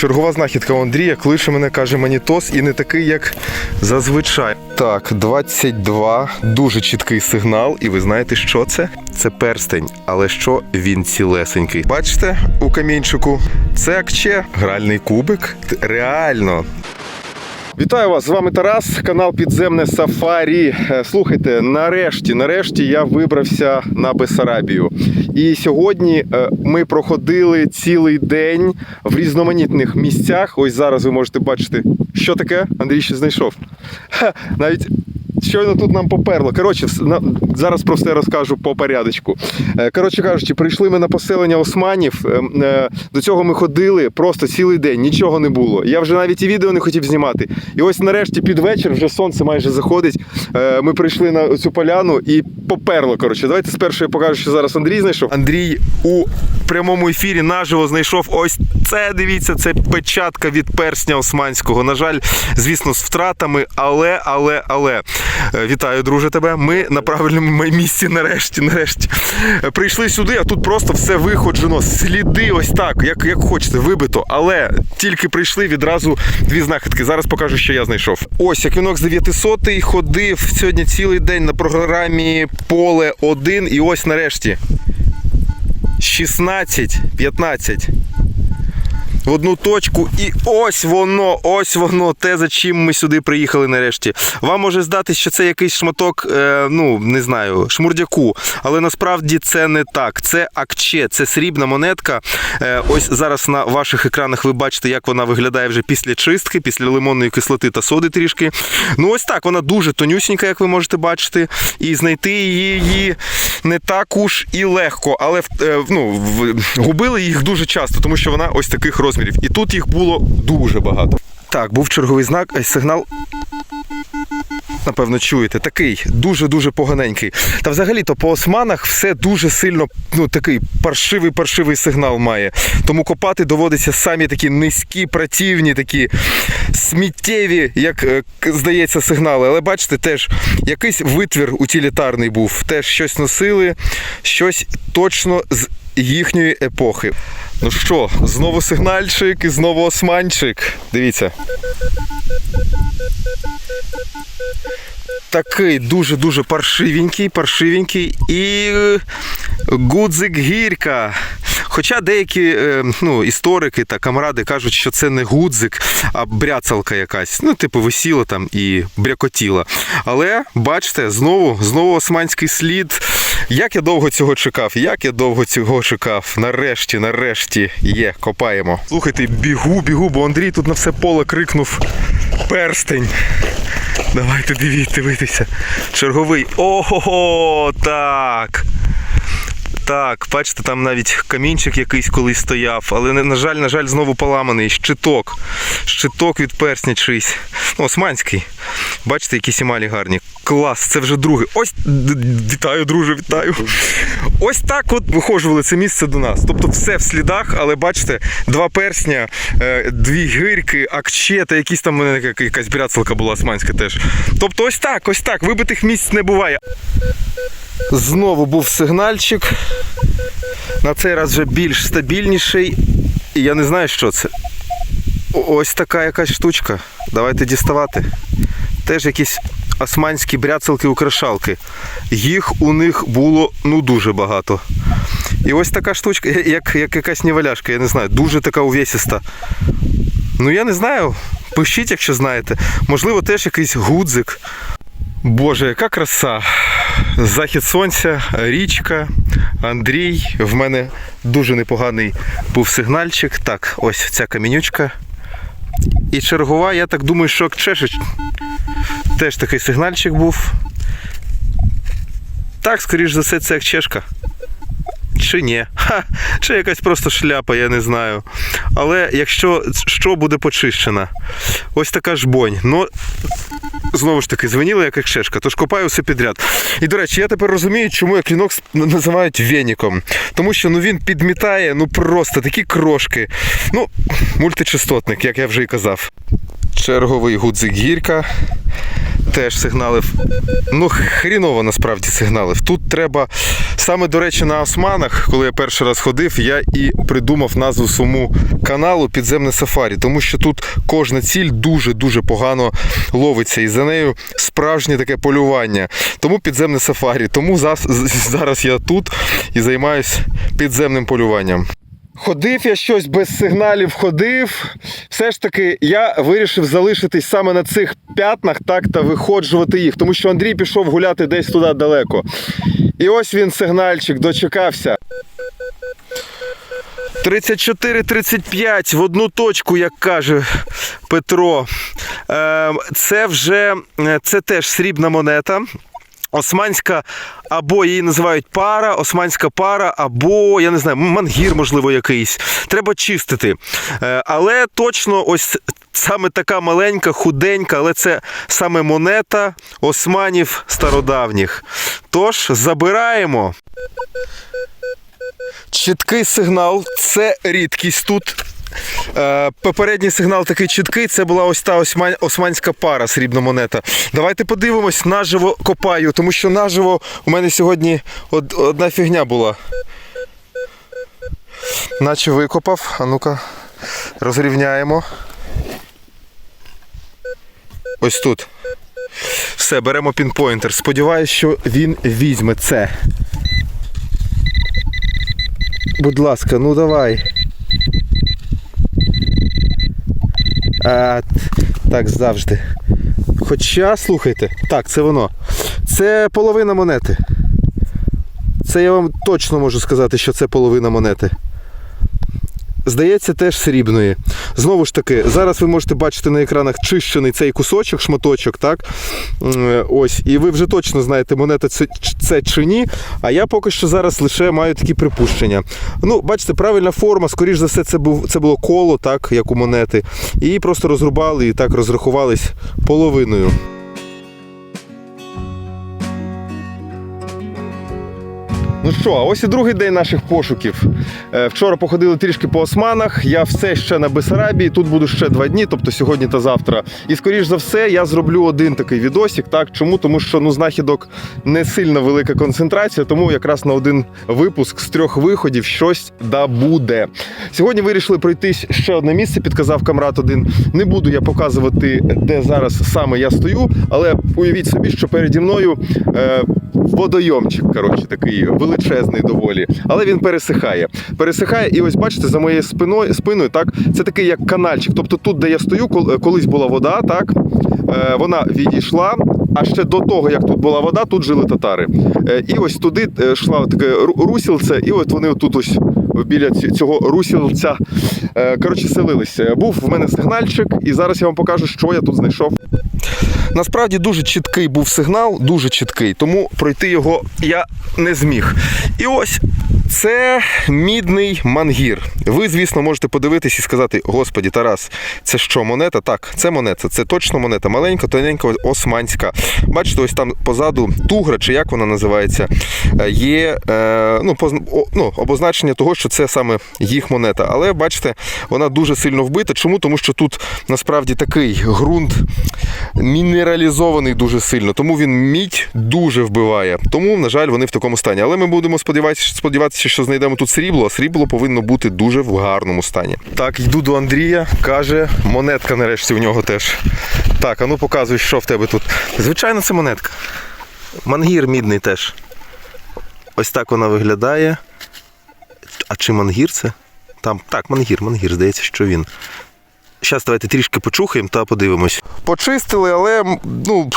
Чергова знахідка у Андрія клише мене каже манітос і не такий, як зазвичай. Так, 22, дуже чіткий сигнал, і ви знаєте, що це? Це перстень, але що він цілесенький. Бачите, у камінчику це акче, гральний кубик. Реально, Вітаю вас! З вами Тарас, канал Підземне Сафарі. Е, Слухайте, нарешті, нарешті я вибрався на Бесарабію. І сьогодні е, ми проходили цілий день в різноманітних місцях. Ось зараз ви можете бачити, що таке. Андрій ще знайшов. Навіть щойно тут нам поперло. Коротше, зараз про все розкажу по порядочку. Е, Коротше кажучи, прийшли ми на поселення османів. Е, е, До цього ми ходили просто цілий день, нічого не було. Я вже навіть і відео не хотів знімати. І ось нарешті під вечір, вже сонце майже заходить. е, Ми прийшли на цю поляну і поперло. Коротше, давайте спершу я покажу, що зараз Андрій знайшов. Андрій у прямому ефірі наживо знайшов ось це. Дивіться, це печатка від персня османського. На жаль, звісно, з втратами, але, але, але. Е, Вітаю, друже, тебе. Ми на правильному місці нарешті, нарешті. Е, Прийшли сюди, а тут просто все виходжено. Сліди ось так, як, як хочете, вибито. Але тільки прийшли відразу дві знахідки. Зараз покажу, що я знайшов. Ось Аквінокс 900 ходив сьогодні цілий день на програмі Поле 1. І ось нарешті 16, 15 в одну точку, і ось воно, ось воно, те, за чим ми сюди приїхали нарешті. Вам може здатись, що це якийсь шматок, е, ну не знаю, шмурдяку, але насправді це не так. Це акче, це срібна монетка. Е, ось зараз на ваших екранах ви бачите, як вона виглядає вже після чистки, після лимонної кислоти та соди трішки. Ну ось так, вона дуже тонюсінька, як ви можете бачити, і знайти її не так уж і легко, але е, ну, губили їх дуже часто, тому що вона ось таких розмірів. І тут їх було дуже багато. Так, був черговий знак, сигнал. Напевно, чуєте, такий дуже-дуже поганенький. Та взагалі-то по османах все дуже сильно, ну такий паршивий паршивий сигнал має. Тому копати доводиться самі такі низькі, противні, такі сміттєві, як е, здається, сигнали. Але бачите, теж якийсь витвір утилітарний був. Теж щось носили, щось точно з їхньої епохи. Ну що, знову сигнальчик і знову османчик. Дивіться. Такий дуже-дуже паршивенький, паршивенький і е, гудзик гірка. Хоча деякі е, ну, історики та камради кажуть, що це не гудзик, а бряцалка якась. Ну, типу, висіла там і брякотіла. Але бачите, знову, знову османський слід. Як я довго цього чекав, як я довго цього чекав. Нарешті, нарешті є, копаємо. Слухайте, бігу, бігу, бо Андрій тут на все поле крикнув перстень. Давайте дивіться, дивитися. Черговий. Ого, так. Так, бачите, там навіть камінчик якийсь колись стояв, але на жаль, на жаль, знову поламаний. Щиток. Щиток від персня чийсь. Ну, османський. Бачите, які сімалі гарні. Клас, це вже другий. Ось вітаю, друже, вітаю. Ось так от вихожували це місце до нас. Тобто все в слідах, але бачите, два персня, е, дві гирьки, акче та якісь там мене якась бряцалка була османська теж. Тобто ось так, ось так. Вибитих місць не буває. Знову був сигнальчик. На цей раз вже більш стабільніший. І я не знаю, що це. Ось така якась штучка. Давайте діставати. Теж якісь османські бряцалки-украшалки. Їх у них було ну дуже багато. І ось така штучка, як, як якась неваляшка, я не знаю, дуже така увесиста. Ну я не знаю. Пишіть, якщо знаєте. Можливо, теж якийсь гудзик. Боже, яка краса! Захід сонця, річка, Андрій. В мене дуже непоганий був сигнальчик. Так, ось ця камінючка. І чергова, я так думаю, що Чешич. Теж такий сигнальчик був. Так, скоріш за все, це як чешка. Чи ні? Ха, чи якась просто шляпа, я не знаю. Але якщо що буде почищена, ось така ж бонь. Ну, знову ж таки, звеніла як екшешка, тож копаю все підряд. І до речі, я тепер розумію, чому як Linux називають веніком. Тому що ну, він підмітає ну просто такі крошки. Ну, мультичастотник, як я вже і казав. Черговий гудзик гірка. Теж сигналив. Ну, хріново насправді сигналив. Тут треба. Саме, до речі, на Османах, коли я перший раз ходив, я і придумав назву своєму каналу Підземне Сафарі, тому що тут кожна ціль дуже-дуже погано ловиться, і за нею справжнє таке полювання. Тому підземне сафарі. Тому зараз я тут і займаюся підземним полюванням. Ходив я щось без сигналів, ходив. Все ж таки, я вирішив залишитись саме на цих п'ятнах, так та виходжувати їх, тому що Андрій пішов гуляти десь туди далеко. І ось він сигнальчик дочекався. 34-35 в одну точку, як каже Петро. Е, Це вже е, це теж срібна монета. Османська, або її називають пара, османська пара, або я не знаю, мангір, можливо, якийсь. Треба чистити. Е, Але точно ось саме така маленька, худенька, але це саме монета османів стародавніх. Тож забираємо. Чіткий сигнал це рідкість тут. Е, Попередній сигнал такий чіткий. Це була ось та османська пара срібна монета. Давайте подивимось, наживо копаю, тому що наживо у мене сьогодні одна фігня була. Наче викопав. А ну-ка, розрівняємо. Ось тут. Все, беремо пінпойнтер. Сподіваюсь, що він візьме це. Будь ласка, ну давай. А, так завжди. Хоча, слухайте, так, це воно. Це половина монети. Це я вам точно можу сказати, що це половина монети. Здається, теж срібної. Знову ж таки, зараз ви можете бачити на екранах чищений цей кусочок, шматочок, так? Ось, і ви вже точно знаєте, монета це, це чи ні. А я поки що зараз лише маю такі припущення. Ну, бачите, правильна форма, скоріш за все, це був це було коло, так, як у монети. І просто розрубали і так розрахувались половиною. Ну що, а ось і другий день наших пошуків. Е, Вчора походили трішки по османах. Я все ще на Бесарабії. Тут буду ще два дні, тобто сьогодні та завтра. І скоріш за все, я зроблю один такий відосик. Так чому? Тому що ну знахідок не сильно велика концентрація, тому якраз на один випуск з трьох виходів щось да буде. Сьогодні вирішили пройти ще одне місце. Підказав камрад один. Не буду я показувати, де зараз саме я стою, але уявіть собі, що переді мною. Е, водойомчик, коротше, такий доволі, але він пересихає. Пересихає, і ось бачите, за моєю спиною, спиною, так, це такий як канальчик. Тобто тут, де я стою, колись була вода, так, е, вона відійшла. А ще до того, як тут була вода, тут жили татари. Е, І ось туди е, йшла таке ру- русілце, і от вони тут ось біля цього русілця е, коротше, селилися. Був в мене сигнальчик, і зараз я вам покажу, що я тут знайшов. Насправді дуже чіткий був сигнал, дуже чіткий, тому пройти його я не зміг. І ось це мідний мангір. Ви, звісно, можете подивитись і сказати: Господі, Тарас, це що, монета? Так, це монета, це точно монета. Маленька, тоненька, османська. Бачите, ось там позаду тугра, чи як вона називається, е, є е, ну, ну, обозначення того, що це саме їх монета. Але бачите, вона дуже сильно вбита. Чому? Тому що тут насправді такий ґрунт мінералізований дуже сильно, тому він мідь дуже вбиває. Тому, на жаль, вони в такому стані. Але ми будемо сподіватися, сподіватися, що знайдемо тут срібло, а срібло повинно бути дуже в гарному стані. Так, йду до Андрія, каже, монетка нарешті в нього теж. Так, а ну показуй, що в тебе тут. Звичайно, це монетка. Мангір мідний теж. Ось так вона виглядає. А чи мангір це? Там, так, мангір, мангір, здається, що він. Зараз давайте трішки почухаємо та подивимось. Почистили, але ну,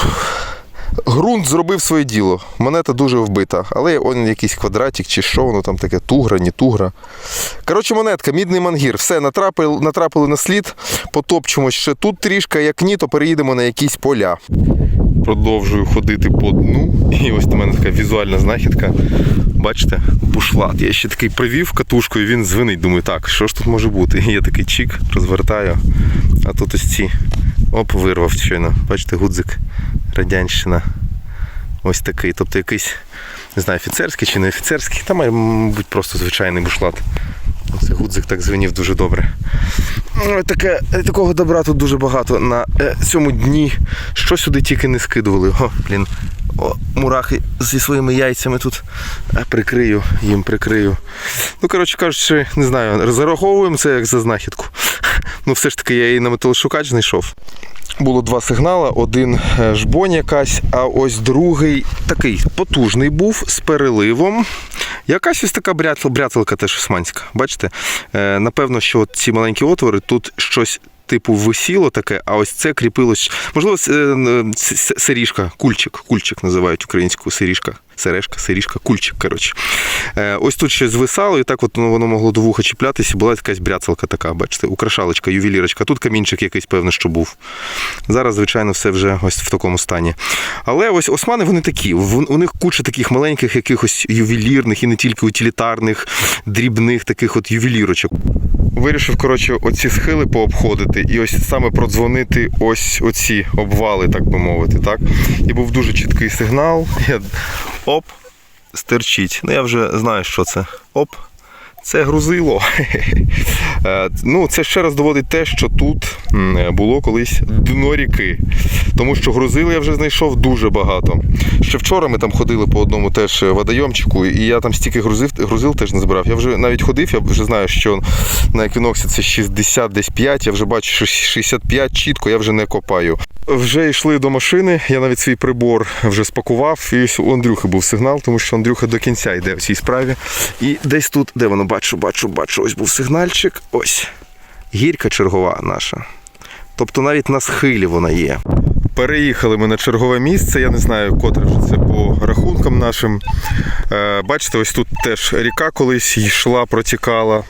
ґрунт зробив своє діло. Монета дуже вбита. Але он якийсь квадратик чи що воно там таке, тугра, не тугра. Коротше, монетка, мідний мангір. Все, натрапили, натрапили на слід, потопчемось ще тут трішки, як ні, то переїдемо на якісь поля. Продовжую ходити по дну. І ось у мене така візуальна знахідка. Бачите, бушлат. Я ще такий привів катушкою, він дзвонить. Думаю, так, що ж тут може бути? Я такий чик, розвертаю. А тут ось ці. Оп, вирвав щойно. Бачите, гудзик, радянщина. Ось такий. Тобто якийсь, не знаю, офіцерський чи не офіцерський. Та, мабуть, просто звичайний бушлат. Це гудзик так звенів дуже добре. Таке, такого добра тут дуже багато на е, цьому дні. Що сюди тільки не скидували. О, блін. О, мурахи зі своїми яйцями тут Е, прикрию, їм прикрию. Ну, коротше кажучи, не знаю, зараховуємо це як за знахідку. Ну, все ж таки, я її на металошукач знайшов. Було два сигнали: один е, жбонь якась, а ось другий такий потужний був з переливом. Якась ось така брятелка теж османська. Бачите? Е, напевно, що ці маленькі отвори тут щось. Типу висіло таке, а ось це кріпилось. Можливо, с- н- с- с- сиріжка, кульчик. Кульчик називають українською сиріжка. Сережка, сиріжка, кульчик. Коротше. Е, ось тут щось звисало, і так от ну, воно могло до вуха чіплятися. Була якась бряцалка така, бачите, украшалочка, ювелірочка. Тут камінчик якийсь, певно, що був. Зараз, звичайно, все вже ось в такому стані. Але ось османи вони такі. У них куча таких маленьких, якихось ювелірних і не тільки утилітарних, дрібних таких от ювелірочок. Вирішив, коротше, оці схили пообходити і ось саме продзвонити ось оці обвали, так би мовити. Так? І був дуже чіткий сигнал. Я... Оп, стерчить. Ну я вже знаю, що це. Оп. Це грузило. Е, ну, це ще раз доводить те, що тут було колись дно ріки. Тому що грузил я вже знайшов дуже багато. Ще вчора ми там ходили по одному теж водойомчику, і я там стільки грузив, грузил теж не збирав. Я вже навіть ходив, я вже знаю, що на еквіноксі це 60 десь 5, я вже бачу, що 65 чітко, я вже не копаю. Вже йшли до машини, я навіть свій прибор вже спакував, і у Андрюхи був сигнал, тому що Андрюха до кінця йде в цій справі. І десь тут, де воно бачу, бачу, бачу, ось був сигнальчик. Ось. Гірка чергова наша. Тобто навіть на схилі вона є. Переїхали ми на чергове місце. Я не знаю, котре вже це по рахункам нашим. Е, бачите, ось тут теж ріка колись йшла, протікала.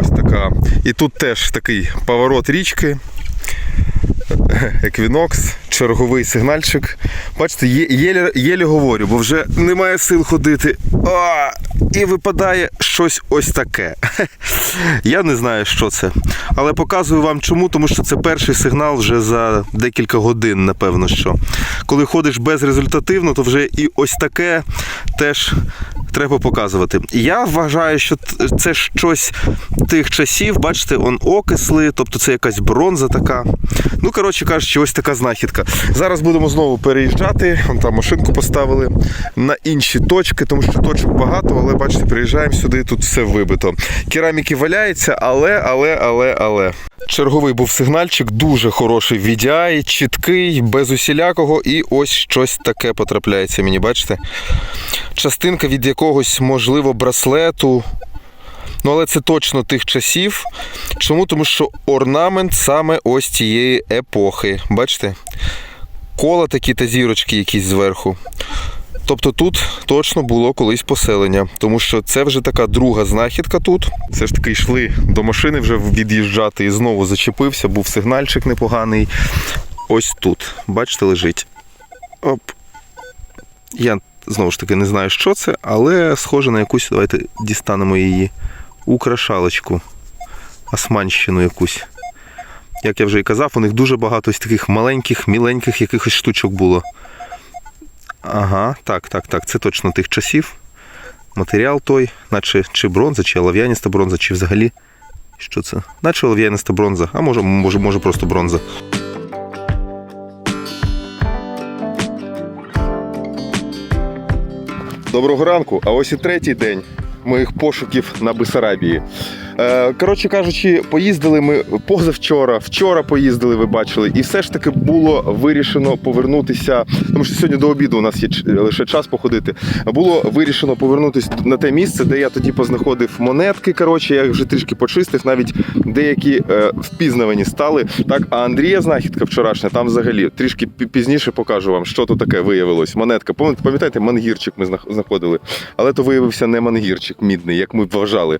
Ось така. І тут теж такий поворот річки. Еквінокс, черговий сигнальчик. Бачите, є, єлі, єлі говорю, бо вже немає сил ходити. А, і випадає щось ось таке. Я не знаю, що це. Але показую вам чому, тому що це перший сигнал вже за декілька годин, напевно. що. Коли ходиш безрезультативно, то вже і ось таке теж треба показувати. Я вважаю, що це щось тих часів, бачите, он окисли, тобто це якась бронза така. Ну, коротше кажучи, ось така знахідка. Зараз будемо знову переїжджати. Вон там машинку поставили на інші точки, тому що точок багато, але бачите, приїжджаємо сюди, тут все вибито. Кераміки валяється, але, але, але, але. Черговий був сигнальчик, дуже хороший VDI, чіткий, без усілякого, і ось щось таке потрапляється мені, бачите? Частинка від якогось, можливо, браслету. Ну, але це точно тих часів. Чому? Тому що орнамент саме ось цієї епохи. Бачите? Кола такі та зірочки якісь зверху. Тобто тут точно було колись поселення, тому що це вже така друга знахідка тут. Все ж таки йшли до машини вже від'їжджати і знову зачепився, був сигнальчик непоганий. Ось тут. Бачите, лежить. Оп. Я знову ж таки не знаю, що це, але схоже на якусь, давайте дістанемо її украшалочку, османщину якусь. Як я вже і казав, у них дуже багато ось таких маленьких, міленьких якихось штучок було. Ага, так, так, так, це точно тих часів. Матеріал той, наче чи бронза, чи олов'яніста бронза, чи взагалі. Що це? Наче олов'яніста бронза, а може, може, може просто бронза. Доброго ранку, а ось і третій день моїх пошуків на Бесарабії. Е, Коротше кажучи, поїздили ми позавчора, вчора поїздили, ви бачили, і все ж таки було вирішено повернутися. Тому що сьогодні до обіду у нас є лише час походити. Було вирішено повернутися на те місце, де я тоді познаходив монетки. Коротше, я їх вже трішки почистив, навіть деякі е, впізнавані стали. Так, а Андрія знахідка вчорашня, там взагалі трішки пізніше покажу вам, що то таке виявилось. Монетка. Пам'ятаєте, мангірчик ми знаходили, але то виявився не мангірчик мідний, як ми вважали.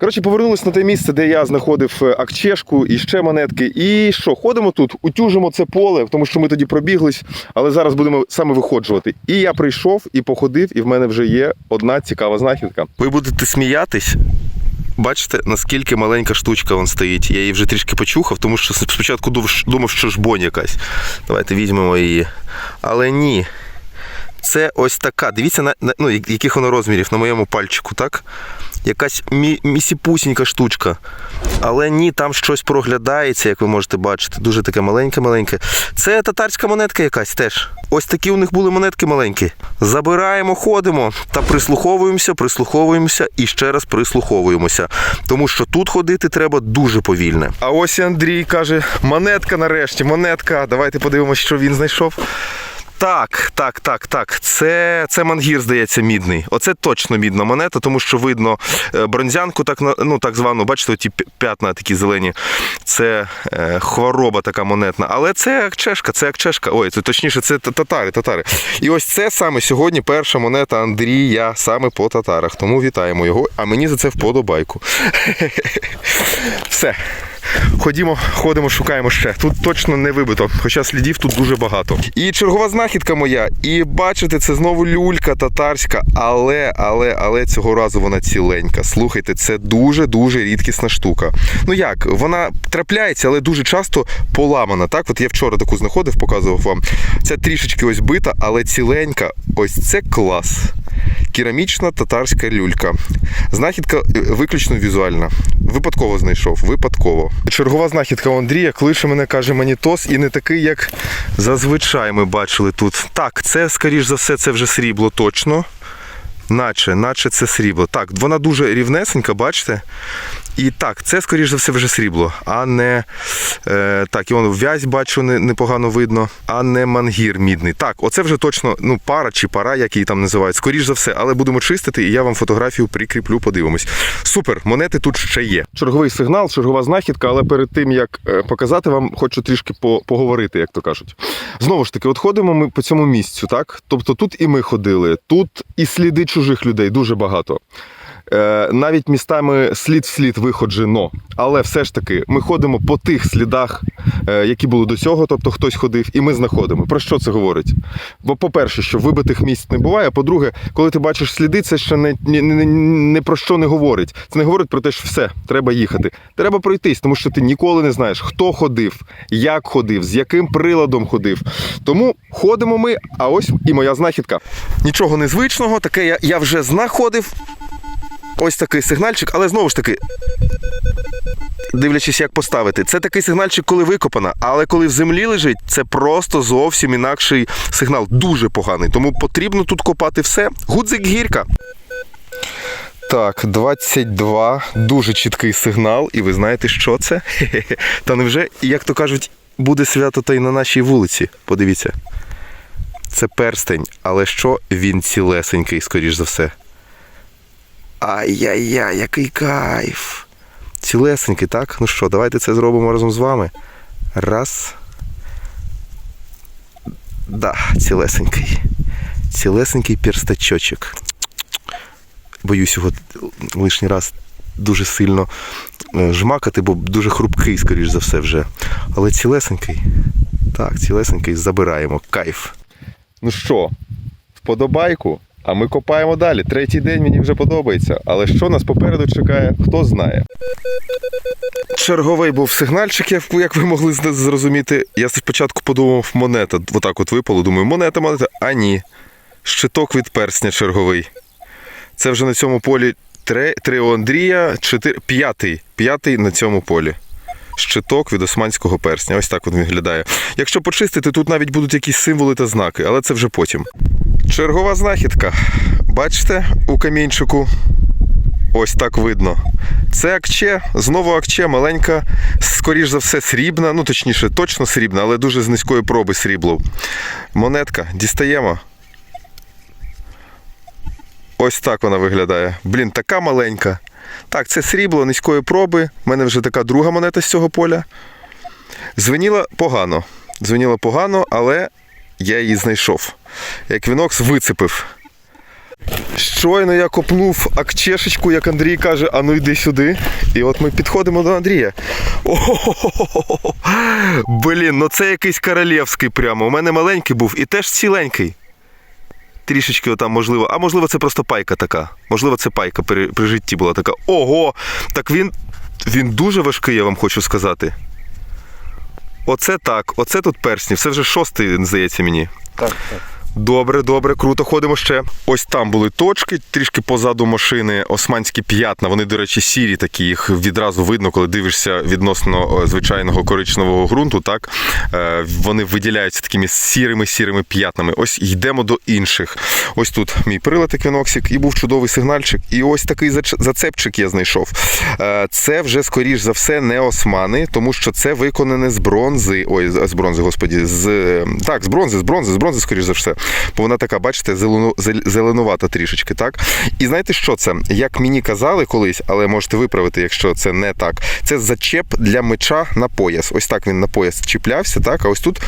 Коротше, повернулись на те місце, де я знаходив е, акчешку і ще монетки. І що, ходимо тут, утюжимо це поле, тому що ми тоді пробіглись, але зараз будемо саме виходжувати. І я прийшов і походив, і в мене вже є одна цікава знахідка. Ви будете сміятись. Бачите, наскільки маленька штучка вон стоїть. Я її вже трішки почухав, тому що спочатку думав, що жбонь якась. Давайте візьмемо її. Але ні. Це ось така. Дивіться, на, на ну, яких воно розмірів на моєму пальчику, так? Якась мі, місіпусінька штучка. Але ні, там щось проглядається, як ви можете бачити. Дуже таке маленьке-маленьке. Це татарська монетка якась теж. Ось такі у них були монетки маленькі. Забираємо, ходимо та прислуховуємося, прислуховуємося і ще раз прислуховуємося. Тому що тут ходити треба дуже повільно. А ось Андрій каже: монетка нарешті, монетка. Давайте подивимося, що він знайшов. Так, так, так, так. Це, це мангір, здається, мідний. Оце точно мідна монета, тому що видно е, бронзянку, так, ну, так звану, бачите, ті п'ятна такі зелені. Це е, хвороба така монетна. Але це як чешка, це як чешка. Ой, це точніше, це татари, татари. І ось це саме сьогодні перша монета Андрія саме по татарах. Тому вітаємо його, а мені за це вподобайку. Все. Ходімо, ходимо, шукаємо ще. Тут точно не вибито, хоча слідів тут дуже багато. І чергова знахідка моя. І бачите, це знову люлька татарська, але, але, але цього разу вона ціленька. Слухайте, це дуже-дуже рідкісна штука. Ну як, вона трапляється, але дуже часто поламана. Так, от я вчора таку знаходив, показував вам. Ця трішечки ось бита, але ціленька. Ось це клас. Керамічна татарська люлька. Знахідка е, виключно візуальна. Випадково знайшов. Випадково. Чергова знахідка у Андрія клише мене каже манітос і не такий, як зазвичай ми бачили тут. Так, це, скоріш за все, це вже срібло точно. Наче, наче це срібло. Так, вона дуже рівнесенька, бачите? І так, це, скоріш за все, вже срібло, а не е, так, і воно в'язь бачу не, непогано видно, а не мангір мідний. Так, оце вже точно ну, пара чи пара, як її там називають. Скоріш за все, але будемо чистити, і я вам фотографію прикріплю, подивимось. Супер, монети тут ще є. Черговий сигнал, чергова знахідка, але перед тим як е, показати вам, хочу трішки по- поговорити, як то кажуть. Знову ж таки, от ходимо ми по цьому місцю, так? Тобто тут і ми ходили, тут і сліди чужих людей дуже багато. Е, навіть містами слід в слід виходжено. Але все ж таки ми ходимо по тих слідах, е, які були до цього, тобто хтось ходив, і ми знаходимо. Про що це говорить? Бо, по-перше, що вибитих місць не буває. А по-друге, коли ти бачиш сліди, це ще не, не, не, не про що не говорить. Це не говорить про те, що все, треба їхати. Треба пройтись, тому що ти ніколи не знаєш, хто ходив, як ходив, з яким приладом ходив. Тому ходимо ми, а ось і моя знахідка. Нічого незвичного, таке я, я вже знаходив. Ось такий сигнальчик, але знову ж таки, дивлячись, як поставити. Це такий сигнальчик, коли викопана, але коли в землі лежить, це просто зовсім інакший сигнал. Дуже поганий. Тому потрібно тут копати все. Гудзик гірка. Так, 22. Дуже чіткий сигнал, і ви знаєте, що це? Та невже, як то кажуть, буде свято та й на нашій вулиці. Подивіться. Це перстень, але що він цілесенький, скоріш за все. Ай-яй-яй, який кайф. Цілесенький, так? Ну що, давайте це зробимо разом з вами. Раз. Да, цілесенький. Цілесенький перстачочок. Боюсь його лишній раз дуже сильно е, жмакати, бо дуже хрупкий, скоріш за все, вже. Але цілесенький. Так, цілесенький забираємо. Кайф. Ну що, вподобайку? А ми копаємо далі. Третій день мені вже подобається. Але що нас попереду чекає, хто знає. Черговий був сигнальчик, як- ви могли зрозуміти. Я спочатку подумав, монета. Отак от випало. Думаю, монета, монета. А ні. Щиток від персня черговий. Це вже на цьому полі три, три у Андрія, чотири, п'ятий. П'ятий на цьому полі. Щиток від османського персня. Ось так він виглядає. Якщо почистити, тут навіть будуть якісь символи та знаки, але це вже потім. Чергова знахідка. Бачите, у камінчику. Ось так видно. Це акче, знову акче, маленька, скоріш за все, срібна, ну точніше, точно срібна, але дуже з низької проби срібло. Монетка, дістаємо. Ось так вона виглядає. Блін, така маленька. Так, це срібло низької проби. У мене вже така друга монета з цього поля. Звеніла погано. Звеніла погано, але я її знайшов. Як вінокс вицепив. Щойно я копнув акчешечку, як Андрій каже, а ну йди сюди. І от ми підходимо до Андрія. О-хо-хо-хо-хо. Блін, ну це якийсь королівський прямо. У мене маленький був і теж ціленький. Трішечки отам можливо. А можливо, це просто пайка така. Можливо, це пайка при, при житті була така. Ого! Так він. Він дуже важкий, я вам хочу сказати. Оце так, оце тут персні. Це вже шостий, здається мені. Так, так. Добре, добре, круто, ходимо ще. Ось там були точки, трішки позаду машини османські п'ятна. Вони, до речі, сірі такі, їх відразу видно, коли дивишся відносно е, звичайного коричневого ґрунту. Так Е, вони виділяються такими сірими сірими п'ятнами. Ось йдемо до інших. Ось тут мій прилад еквіноксик, і був чудовий сигнальчик. І ось такий зацепчик я знайшов. Е, Це вже скоріш за все не османи, тому що це виконане з бронзи. Ой, з бронзи, господі, з так, з бронзи, з бронзи, з бронзи, скоріш за все. Бо вона така, бачите, зелену, зеленувата трішечки, так? І знаєте, що це? Як мені казали колись, але можете виправити, якщо це не так. Це зачеп для меча на пояс. Ось так він на пояс чіплявся, так? А ось тут,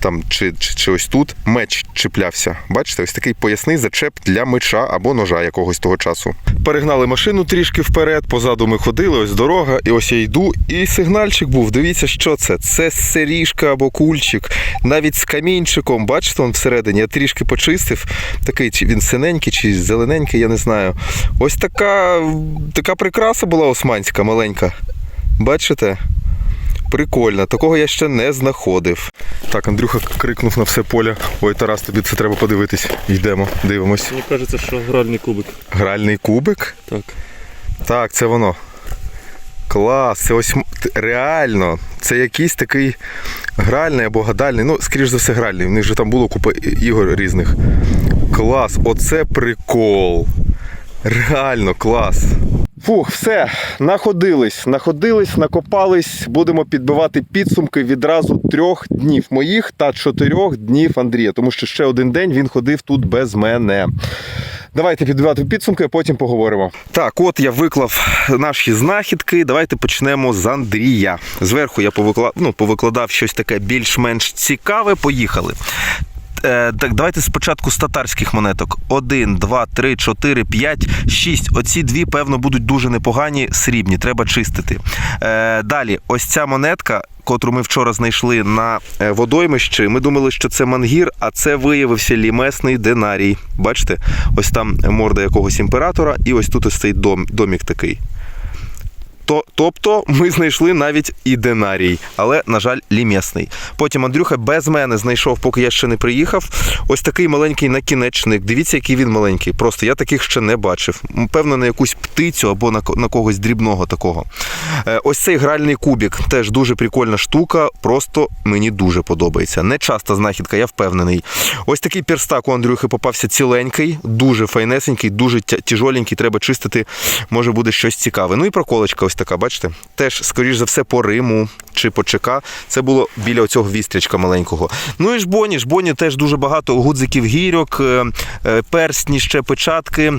там, чи, чи, чи ось тут меч чіплявся. Бачите, ось такий поясний зачеп для меча або ножа якогось того часу. Перегнали машину трішки вперед, позаду ми ходили, ось дорога, і ось я йду, і сигнальчик був. Дивіться, що це? Це серіжка або кульчик, навіть з камінчиком. Бачите, він всередині. Я трішки почистив. Такий, чи він синенький, чи зелененький, я не знаю. Ось така, така прикраса була османська, маленька. Бачите? Прикольно, такого я ще не знаходив. Так, Андрюха крикнув на все поле. Ой, Тарас, тобі це треба подивитись. Йдемо, дивимось. Мені кажеться, що гральний кубик. Гральний кубик? Так. Так, це воно. Клас, це ось реально. Це якийсь такий гральний або гадальний. Ну, скоріш за все, гральний. В них же там було купа ігор різних. Клас, оце прикол. Реально клас. Фух, все, находились, находились, накопались. Будемо підбивати підсумки відразу трьох днів моїх та чотирьох днів Андрія, тому що ще один день він ходив тут без мене. Давайте підбивати підсумки, а потім поговоримо. Так, от я виклав наші знахідки. Давайте почнемо з Андрія. Зверху я повикла... ну, повикладав щось таке більш-менш цікаве. Поїхали. Е, так, давайте спочатку з татарських монеток. 1, 2, 3, 4, 5, 6. Оці дві, певно, будуть дуже непогані, срібні, треба чистити. Е, далі, ось ця монетка, котру ми вчора знайшли на е, водоймищі. Ми думали, що це мангір, а це виявився лімесний динарій. Бачите, ось там морда якогось імператора, і ось тут ось цей дом, домік такий. То, тобто ми знайшли навіть і динарій, але, на жаль, лімесний. Потім Андрюха без мене знайшов, поки я ще не приїхав. Ось такий маленький накінечник. Дивіться, який він маленький. Просто я таких ще не бачив. Певно, на якусь птицю або на, когось дрібного такого. Е, Ось цей гральний кубік теж дуже прикольна штука. Просто мені дуже подобається. Не часта знахідка, я впевнений. Ось такий перстак у Андрюхи попався ціленький, дуже файнесенький, дуже тя- тяжоленький. Треба чистити. Може буде щось цікаве. Ну і проколочка ось така, бачите? Теж, скоріш за все, по Риму чи по ЧК. Це було біля оцього вістрячка маленького. Ну і жбоні. Жбоні теж дуже багато гудзиків гірьок, е, е, ще печатки.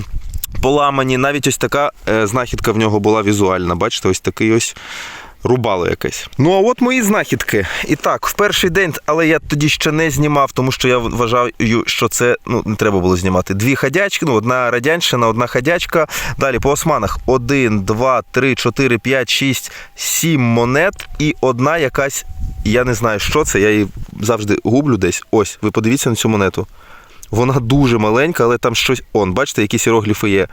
Поламані, навіть ось така е, знахідка в нього була візуальна. Бачите, ось такий ось рубало якесь. Ну а от мої знахідки. І так, в перший день, але я тоді ще не знімав, тому що я вважаю, що це ну не треба було знімати. Дві ходячки, ну одна радянщина, одна ходячка. Далі по османах один, два, три, чотири, п'ять, шість, сім монет і одна якась. Я не знаю, що це. Я її завжди гублю десь. Ось, ви подивіться на цю монету. Вона дуже маленька, але там щось. Он, бачите, якісь іерогліфи є.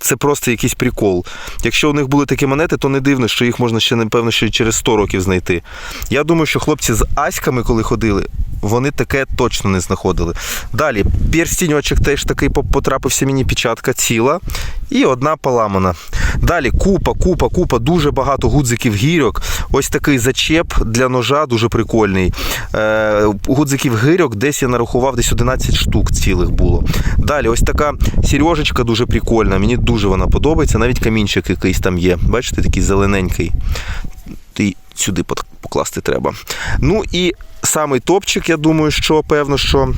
Це просто якийсь прикол. Якщо у них були такі монети, то не дивно, що їх можна ще, напевно, ще через 100 років знайти. Я думаю, що хлопці з аськами, коли ходили, вони таке точно не знаходили. Далі, перстіньочок теж такий потрапився мені печатка ціла і одна поламана. Далі купа, купа, купа, дуже багато гудзиків гірьок. Ось такий зачеп для ножа, дуже прикольний. Е, гудзиків гирьок десь я нарахував, десь 11 штук цілих було. Далі, ось така сережечка дуже прикольна. Мені дуже вона подобається. Навіть камінчик якийсь там є. Бачите, такий зелененький. І сюди покласти треба. Ну і самий топчик, я думаю, що певно, що.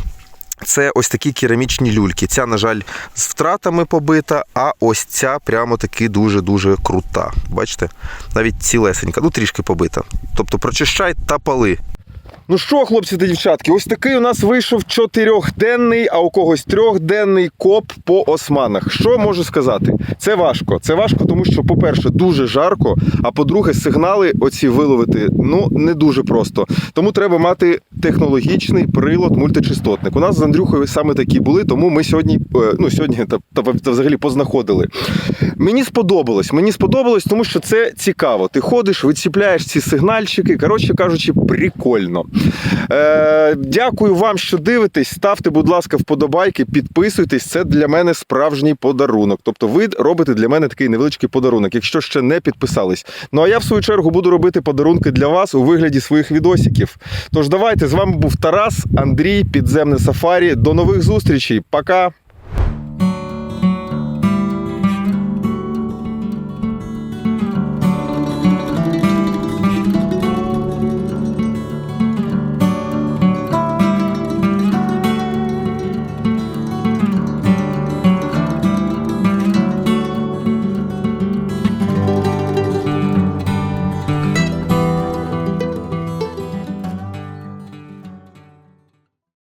Це ось такі керамічні люльки. Ця, на жаль, з втратами побита, а ось ця прямо таки дуже-дуже крута. Бачите? Навіть цілесенька, ну трішки побита. Тобто прочищай та пали. Ну що, хлопці та дівчатки, ось такий у нас вийшов чотирьохденний, а у когось трьохденний коп по османах. Що можу сказати? Це важко. Це важко, тому що, по-перше, дуже жарко, а по-друге, сигнали оці виловити ну не дуже просто. Тому треба мати технологічний прилад мультичастотник. У нас з Андрюхою саме такі були, тому ми сьогодні, е, ну сьогодні та, та, та взагалі познаходили. Мені сподобалось. Мені сподобалось, тому що це цікаво. Ти ходиш, відчіпляєш ці сигнальчики. Коротше кажучи, прикольно. Е, дякую вам, що дивитесь. Ставте, будь ласка, вподобайки, підписуйтесь. Це для мене справжній подарунок. Тобто, ви робите для мене такий невеличкий подарунок, якщо ще не підписались. Ну а я в свою чергу буду робити подарунки для вас у вигляді своїх відосиків. Тож давайте з вами був Тарас, Андрій, підземне сафарі. До нових зустрічей. Пока.